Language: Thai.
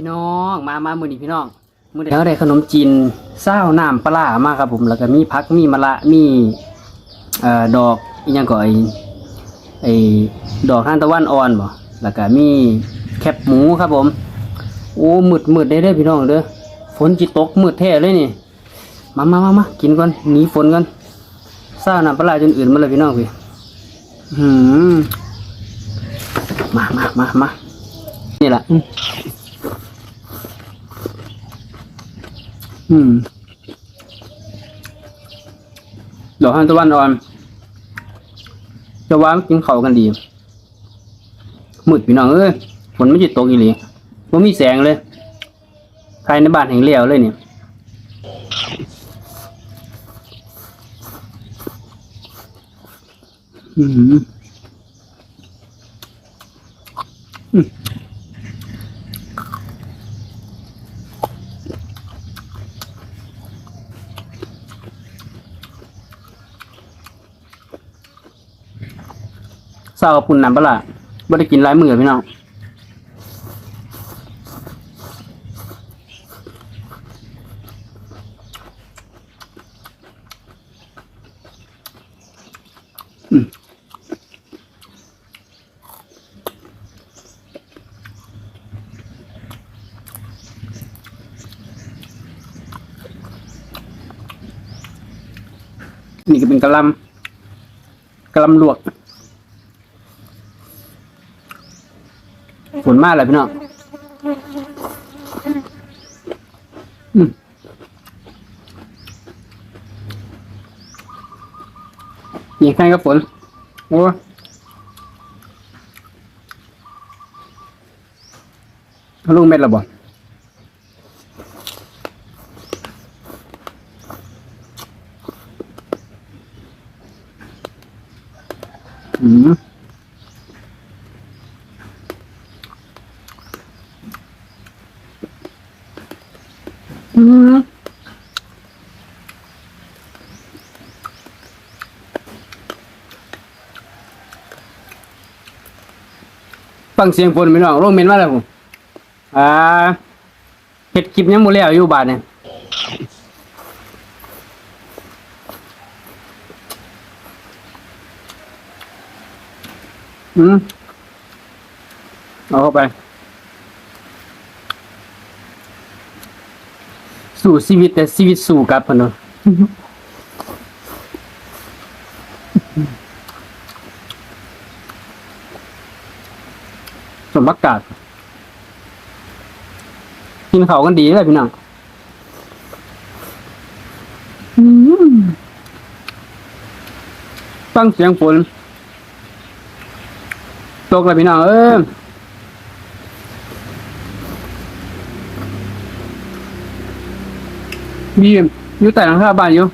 พี่น้องมามามือนี้พี่น้องมือนี้แล้วได้ขนมจีนเศร้าน้ำปลาร้ามาครับผมแล้วก็มีพักมีมะละมีเอ่อดอกอีกอย่างก่อนไอไอดอกทานตะวันอ่อนบ่แล้วก็มีแคบหมูครับผมโอ้มืดมืดได้เด้พี่น้องเด้อฝนจิตกมืดแท้เลยนี่มามามามากินก่อนหนีฝนก่อนเศร้าน้ำปลาร้าจนอื่นมาเลยพี่น้องพี่หืมมามามามานี่แหละ อืมดอกทานตะวันอ่อนจะว่ามันกินเขากันดีมืดพี่น้องเอ้ยฝนไม่จิตตกอีหลีว่ามีแสงเลยใครในบ้านแห่งเลี้ยวเลยเนี่ยอืมอืม เศร้ากับปุ่นน้ำปลาร้าไม่ได้กินหลายมือพี่น้องนี่ก็เป็นกระลำกระลำลวก ฝนมากเลยพี่น้องอืมยิงใครกับฝนโอ้เขาลงเม็ดล้วบ่อืม อืมฟังเสียงฝนพี่น้องลงเมนมาแล้วผมอ่าเห็ดคลิปยังบ่แล้วอยู่บานเนี่ยอืมเอาเข้าไป สู่ชีวิตแต่ชีวิตสู่กลับพะเนาะสมบักกาศกินเขากันดีเลยพี่น้องฟังเสียงฝนตกเลยพี่น้องเออ มีอยู่แต่หลังคาบ้านอยู่